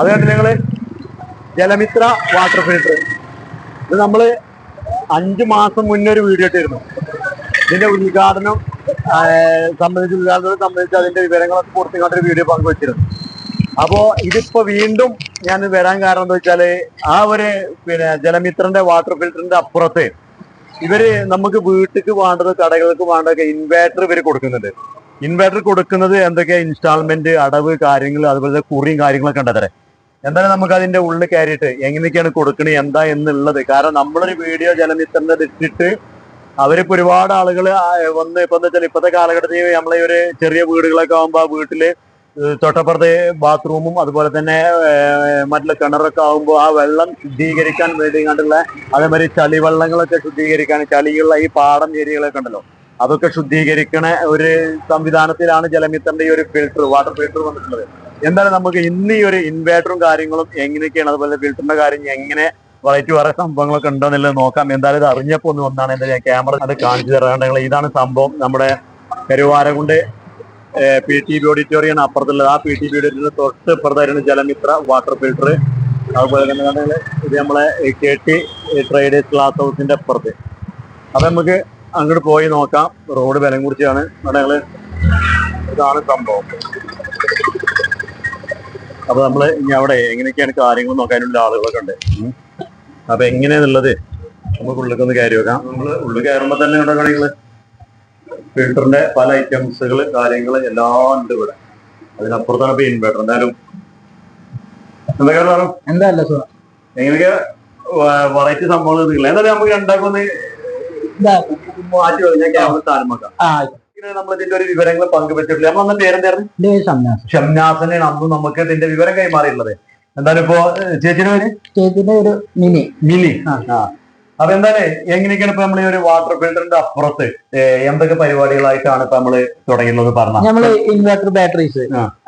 അത് കണ്ട് നിങ്ങൾ ജലമിത്ര വാട്ടർ ഫിൽട്ടർ ഇത് നമ്മൾ അഞ്ചു മാസം മുന്നേ ഒരു വീഡിയോ ഇട്ടിരുന്നു. ഇതിന്റെ ഉദ്ഘാടനം സംബന്ധിച്ച് ഉദ്ഘാടനം സംബന്ധിച്ച് അതിന്റെ വിവരങ്ങളൊക്കെ കൊടുത്തുകൊണ്ടൊരു വീഡിയോ പങ്കുവച്ചിരുന്നു. അപ്പോൾ ഇതിപ്പോ വീണ്ടും ഞാൻ വരാൻ കാരണം എന്താ വെച്ചാൽ ആ ഒരു പിന്നെ ജലമിത്രന്റെ വാട്ടർ ഫിൽറ്ററിന്റെ അപ്പുറത്ത് ഇവർ നമുക്ക് വീട്ടിക്ക് വേണ്ടത് കടകൾക്ക് വേണ്ടതൊക്കെ ഇൻവേർട്ടർ ഇവർ കൊടുക്കുന്നുണ്ട്. ഇൻവേർട്ടർ കൊടുക്കുന്നത് എന്തൊക്കെ ഇൻസ്റ്റാൾമെന്റ് അടവ് കാര്യങ്ങൾ അതുപോലെ കുറിയും കാര്യങ്ങളൊക്കെ ഉണ്ട് അത്രേ എന്തായാലും നമുക്ക് അതിന്റെ ഉള്ളിൽ കയറിയിട്ട് എങ്ങനെയൊക്കെയാണ് കൊടുക്കണേ എന്താ എന്നുള്ളത്. കാരണം നമ്മളൊരു വീഡിയോ ജലമിത്രന്റെ ഇട്ടിട്ട് അവരിപ്പോ ഒരുപാട് ആളുകൾ വന്ന് ഇപ്പൊ എന്താ വെച്ചാൽ ഇപ്പോഴത്തെ കാലഘട്ടത്തിൽ നമ്മളെ ഒരു ചെറിയ വീടുകളൊക്കെ ആകുമ്പോൾ ആ വീട്ടിൽ തൊട്ടപ്പുറത്തെ ബാത്റൂമും അതുപോലെ തന്നെ മറ്റുള്ള കിണറൊക്കെ ആകുമ്പോൾ ആ വെള്ളം ശുദ്ധീകരിക്കാൻ വേണ്ടി കണ്ടുള്ള അതേമാതിരി ചളിവെള്ളങ്ങളൊക്കെ ശുദ്ധീകരിക്കാൻ ചളിയുള്ള ഈ പാടം ഏരിയകളൊക്കെ ഉണ്ടല്ലോ. അതൊക്കെ ശുദ്ധീകരിക്കണ ഒരു സംവിധാനത്തിലാണ് ജലമിത്രന്റെ ഈ ഒരു ഫിൽട്ടർ വാട്ടർ ഫിൽട്ടർ വന്നിട്ടുള്ളത്. എന്തായാലും നമുക്ക് ഇന്ന് ഈ ഒരു ഇൻവേർട്ടറും കാര്യങ്ങളും എങ്ങനെയൊക്കെയാണ് അതുപോലെ ഫിൽറ്ററിന്റെ കാര്യം എങ്ങനെ വെറൈറ്റി വേറെ സംഭവങ്ങളൊക്കെ ഉണ്ടോ എന്നുള്ളത് നോക്കാം. എന്തായാലും ഇത് അറിഞ്ഞപ്പോ ഒന്ന് വന്നാണ് എന്താ ക്യാമറ അത് കാണിച്ചു തരാണ്ട് ഇതാണ് സംഭവം. നമ്മുടെ Karuvarakundu P T B auditorium ആണ് അപ്പുറത്തുള്ളത്. ആ പി ടി ബി ഓഡിറ്റോറിയം തൊട്ട് ഇപ്പുറത്തായിരുന്നു ജലമിത്ര വാട്ടർ ഫിൽട്ടർ അതുപോലെ തന്നെ ഇത് നമ്മളെ കെ ടി ട്രേഡേഴ്സ് ക്ലാസ് ഹൗസിന്റെ അപ്പുറത്ത്. അപ്പൊ നമുക്ക് അങ്ങോട്ട് പോയി നോക്കാം. റോഡ് ബലം കുറിച്ചാണ്. ഇതാണ് സംഭവം. അപ്പൊ നമ്മൾ ഇനി അവിടെ എങ്ങനെയൊക്കെയാണ് കാര്യങ്ങൾ നോക്കാനുള്ള ആളുകളൊക്കെ ഉണ്ട്. അപ്പൊ എങ്ങനെയാന്നുള്ളത് നമുക്ക് ഉള്ളിലേക്ക് ഒന്ന് കയറി വെക്കാം നമ്മൾ ഉള്ളിൽ കയറുമ്പോ തന്നെ ഇവിടെ കാര്യങ്ങൾ ഫിൽറ്ററിന്റെ പല ഐറ്റംസുകൾ കാര്യങ്ങൾ എല്ലാം ഉണ്ട് ഇവിടെ. അതിനപ്പുറത്താണ് ഇപ്പൊ ഇൻവേർട്ടർ എന്തായാലും എന്തൊക്കെയാണ് പറഞ്ഞു സുഖം എങ്ങനെയൊക്കെ വെറൈറ്റി സംഭവങ്ങൾ എന്തായാലും നമുക്ക് രണ്ടാക്കൊന്ന് മാറ്റി. ഞാൻ ക്യാമറ ഇങ്ങനെ നമ്മൾ ഇതിന്റെ ഒരു വിവരങ്ങൾ പങ്കുവെച്ചിട്ടില്ല. നമ്മൾ അന്ന് പേരെന്തായിരുന്നു? ഷംനാസനാണ് അന്ന് നമുക്ക് ഇതിന്റെ വിവരം കൈമാറിയിട്ടുള്ളത്. എന്താണ് ഇപ്പോ ചേച്ചിനെ ചേച്ചിയുടെ പേര്? ഒരു മിനി. മിനി. അപ്പൊ എന്താണ് എങ്ങനെയൊക്കെയാണ് ഇപ്പൊ നമ്മൾ ഈ ഒരു വാട്ടർ ഫിൽറ്ററിന്റെ അപ്പുറത്ത് എന്തൊക്കെ പരിപാടികളായിട്ടാണ് ഇപ്പൊ നമ്മൾ തുടങ്ങിയുള്ളത് പറഞ്ഞത് നമ്മൾ ഇൻവെർട്ടർ ബാറ്ററീസ്.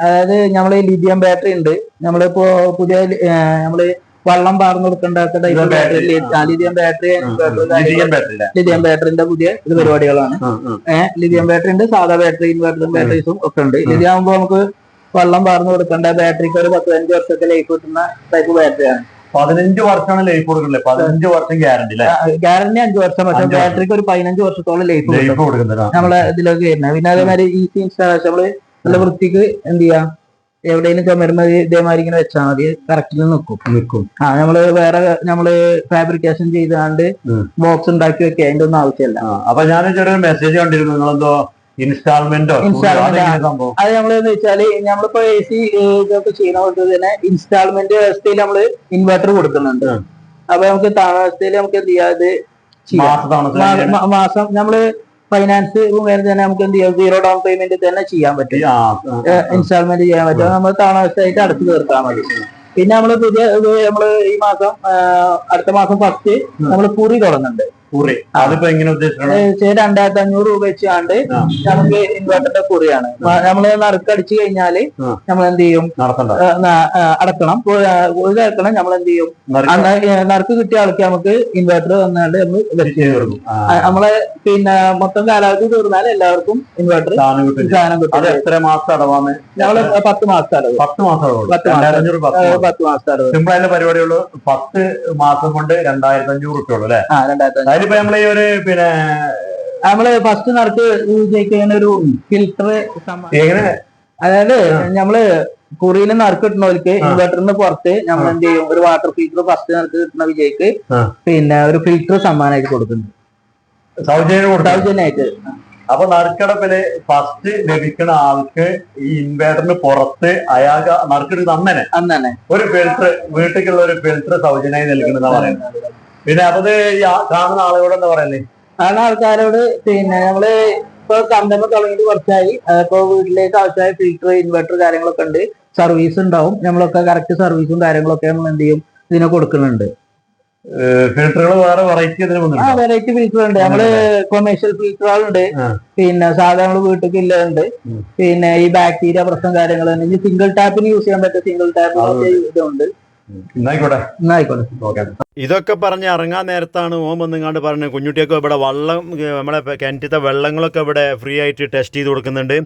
അതായത് നമ്മൾ ലിഥിയം ബാറ്ററി ഉണ്ട്. നമ്മളിപ്പോ പുതിയ നമ്മൾ വെള്ളം പാർന്നു കൊടുക്കേണ്ടാത്ത type battery lithium battery lithium ബാറ്ററിന്റെ പുതിയ ഇത് പരിപാടികളാണ്. ഏഹ് ലിഥിയം ബാറ്ററി ഉണ്ട് സാധാ ബാറ്ററി ഇൻവെർട്ടറും ബാറ്ററീസും ഒക്കെ ഉണ്ട്. ലിഥിയം ആകുമ്പോൾ നമുക്ക് വെള്ളം പാർന്നു കൊടുക്കേണ്ട ബാറ്ററിക്ക് ഒരു പത്ത് പതിനഞ്ച് വർഷത്തെ ലൈഫ് കിട്ടുന്ന ടൈപ്പ് ബാറ്ററിയാണ് പതിനഞ്ച് വർഷമാണ് ലൈഫ് കൊടുക്കുന്നത് പതിനഞ്ച് വർഷം ഗ്യാരണ്ടി ഗ്യാരണ്ടി അഞ്ച് വർഷം പക്ഷെ ബാറ്ററിക്ക് ഒരു പതിനഞ്ച് വർഷത്തോളം ലൈഫ് കൊടുക്കുന്നത് നമ്മളെ ഇതിലൊക്കെ വരുന്നത്. പിന്നെ അതേമാതിരി ഈസി ഇൻസ്റ്റാളേഷൻ നമ്മൾ നല്ല വൃത്തിക്ക് എന്ത് ചെയ്യാം? എവിടെയെങ്കിലും ചുമരുമ്പോ ഇതേമാതിരി ഇങ്ങനെ വെച്ചാൽ മതി. കറക്റ്റിൽ നിൽക്കും നിൽക്കും ആ നമ്മൾ വേറെ നമ്മൾ ഫാബ്രിക്കേഷൻ ചെയ്താണ്ട്. ബോക്സ് ഉണ്ടാക്കി വെക്കുക അതിന്റെ ഒന്നും ആവശ്യമില്ല അപ്പൊ ഞാൻ ചെറിയൊരു മെസ്സേജ് കണ്ടിരുന്നു. നിങ്ങളെന്തോ ഇൻസ്റ്റാൾമെന്റോ അത് നമ്മൾ എന്ന് വെച്ചാൽ നമ്മളിപ്പോ എ സി ഇതൊക്കെ ചെയ്യുന്ന പോലെ തന്നെ ഇൻസ്റ്റാൾമെന്റ് വ്യവസ്ഥയിൽ നമ്മൾ ഇൻവെർട്ടർ കൊടുക്കുന്നുണ്ട്. അപ്പൊ നമുക്ക് താമസത്തിൽ നമുക്ക് എന്ത് ചെയ്യാം? ഇത് ചെയ്യാം. മാസ മാ- താമസം മാസം നമ്മൾ ഫൈനാൻസ് വേറെ തന്നെ നമുക്ക് എന്ത് ചെയ്യാം? സീറോ ഡൗൺ പേയ്മെന്റ് തന്നെ ചെയ്യാൻ പറ്റും. ഇൻസ്റ്റാൾമെന്റ് ചെയ്യാൻ പറ്റും. നമ്മൾ താമസമായിട്ട് അടച്ചു തീർത്താൽ മതി. പിന്നെ നമ്മൾ പുതിയ നമ്മൾ ഈ മാസം അടുത്ത മാസം ഫസ്റ്റ് നമ്മൾ കുറി തുടങ്ങുന്നുണ്ട്. കുറി. അതിപ്പോ എങ്ങനെ ഉദ്ദേശിക്കണം ഏകദേശം രണ്ടായിരത്തി അഞ്ഞൂറ് രൂപ വെച്ചാണ്ട്. നമുക്ക് ഇൻവെർട്ടറിന്റെ കുറിയാണ്. നമ്മൾ നമ്മൾ നറുക്കടിച്ചു കഴിഞ്ഞാൽ നമ്മൾ എന്ത് ചെയ്യും അടക്കണം. ഒരു അടക്കണം നമ്മൾ എന്ത് ചെയ്യും നറുക്ക് കിട്ടിയ ആൾക്ക് നമുക്ക് ഇൻവെർട്ടർ വന്നാണ്ട് നമ്മൾ. ആ, നമ്മളെ പിന്നെ മൊത്തം കാലാവധി തീർന്നാൽ എല്ലാവർക്കും ഇൻവെർട്ടർ സാധനം കിട്ടും. എത്ര മാസം അടവാന്ന്? ഞങ്ങൾ പത്ത് മാസത്തെ അടവ്. പത്ത് മാസം. പത്ത് മാസം. മാസം. അടവ്. സിമ്പിൾ പരിപാടിയുള്ളൂ. പത്ത് മാസം കൊണ്ട് രണ്ടായിരത്തി അഞ്ഞൂറ് റുപ്യ ഉള്ളൂ അല്ലെ? അഞ്ഞൂറ്. നമ്മളെ ഈ ഒരു പിന്നെ നമ്മൾ ഫസ്റ്റ് നടത്തി വിജയിക്കുന്ന ഒരു എങ്ങനെ? അതായത് നമ്മൾ കുറിയിൽ നറുക്ക് കിട്ടുന്നവർക്ക് ഇൻവെർട്ടറിന് പുറത്ത് നമ്മൾ എന്ത് ചെയ്യും ഒരു വാട്ടർ ഫിൽറ്റർ ഫസ്റ്റ് നറുക്ക് കിട്ടുന്ന വിജയ്ക്ക് പിന്നെ ഒരു ഫിൽറ്റർ സമ്മാനമായിട്ട് കൊടുക്കുന്നുണ്ട്. സൗജന്യമായിട്ട്. അപ്പൊ നറുക്കടപ്പിൽ ഫസ്റ്റ് ലഭിക്കുന്ന ആൾക്ക് ഈ ഇൻവേർട്ടറിന് പുറത്ത് അയാൾക്ക് നറുക്കെടുക്കുന്ന അന്നനെ അന്നനെ ഒരു ഫിൽറ്റർ വീട്ടിലുള്ള ഒരു ഫിൽറ്റർ സൗജന്യമായി നൽകുന്നതാ പറയുന്നത്. പിന്നെ അപ്പൊ ഇത് കാണുന്ന ആളുകളോട് എന്താ പറയല്ലേ കാണുന്ന ആൾക്കാരോട് പിന്നെ നമ്മൾ ഇപ്പൊ കമ്പനി തുടങ്ങിയിട്ട് കുറച്ചായി. അപ്പൊ വീട്ടിലേക്ക് ആവശ്യമായ ഫിൽറ്റർ ഇൻവെർട്ടർ കാര്യങ്ങളൊക്കെ ഉണ്ട്. സർവീസ് ഉണ്ടാവും. നമ്മളൊക്കെ കറക്റ്റ് സർവീസും കാര്യങ്ങളൊക്കെ നമ്മൾ എന്ത് ചെയ്യും? ഇതിനെ കൊടുക്കുന്നുണ്ട്. ഫിൽറ്ററുകൾ വേറെ വെറൈറ്റി ആ വെറൈറ്റി ഫിൽറ്റർ ഉണ്ട്. നമ്മൾ കൊമേഴ്ഷ്യൽ ഫിൽറ്ററുകളുണ്ട് പിന്നെ സാധാരണ നമ്മൾ വീട്ടിൽ ഇല്ലുണ്ട് പിന്നെ ഈ ബാക്ടീരിയ പ്രശ്നം കാര്യങ്ങൾ സിംഗിൾ ടാപ്പിന് യൂസ് ചെയ്യാൻ പറ്റിയ സിംഗിൾ ടാപ്പ്. ഇതുണ്ട്. എന്നായിക്കോട്ടെ. എന്നായിക്കോട്ടെ. ഓക്കെ. ഇതൊക്കെ പറഞ്ഞ് ഇറങ്ങാൻ നേരത്താണ് ഓം വന്നിങ്ങാണ്ട് പറഞ്ഞത് കുഞ്ഞുട്ടിയൊക്കെ ഇവിടെ വള്ളം നമ്മളെ കിണറ്റിത്തെ വെള്ളങ്ങളൊക്കെ ഇവിടെ ഫ്രീ ആയിട്ട് ടെസ്റ്റ് ചെയ്ത് കൊടുക്കുന്നുണ്ട്.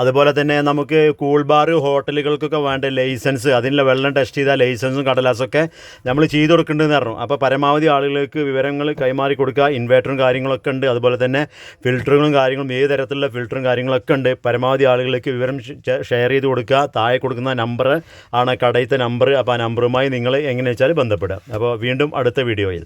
അതുപോലെ തന്നെ നമുക്ക് കൂൾ ബാർ ഹോട്ടലുകൾക്കൊക്കെ വേണ്ട ലൈസൻസ് അതിനുള്ള വെള്ളം ടെസ്റ്റ് ചെയ്ത ലൈസൻസും കടലാസൊക്കെ നമ്മൾ ചെയ്ത് കൊടുക്കേണ്ടതെന്ന് പറഞ്ഞു. അപ്പോൾ പരമാവധി ആളുകൾക്ക് വിവരങ്ങൾ കൈമാറി കൊടുക്കുക. ഇൻവേർട്ടറും കാര്യങ്ങളൊക്കെ ഉണ്ട്. അതുപോലെ തന്നെ ഫിൽറ്ററുകളും കാര്യങ്ങളും ഏത് തരത്തിലുള്ള ഫിൽറ്ററും കാര്യങ്ങളൊക്കെ ഉണ്ട്. പരമാവധി ആളുകളിലേക്ക് വിവരം ഷെയർ ചെയ്ത് കൊടുക്കുക. താഴെ കൊടുക്കുന്ന നമ്പർ ആണ് കടയത്തെ നമ്പർ അപ്പോൾ ആ നമ്പറുമായി നിങ്ങൾ എങ്ങനെ വെച്ചാൽ ബന്ധപ്പെടുക. അപ്പോൾ വീണ്ടും അടുത്ത വീഡിയോയിൽ.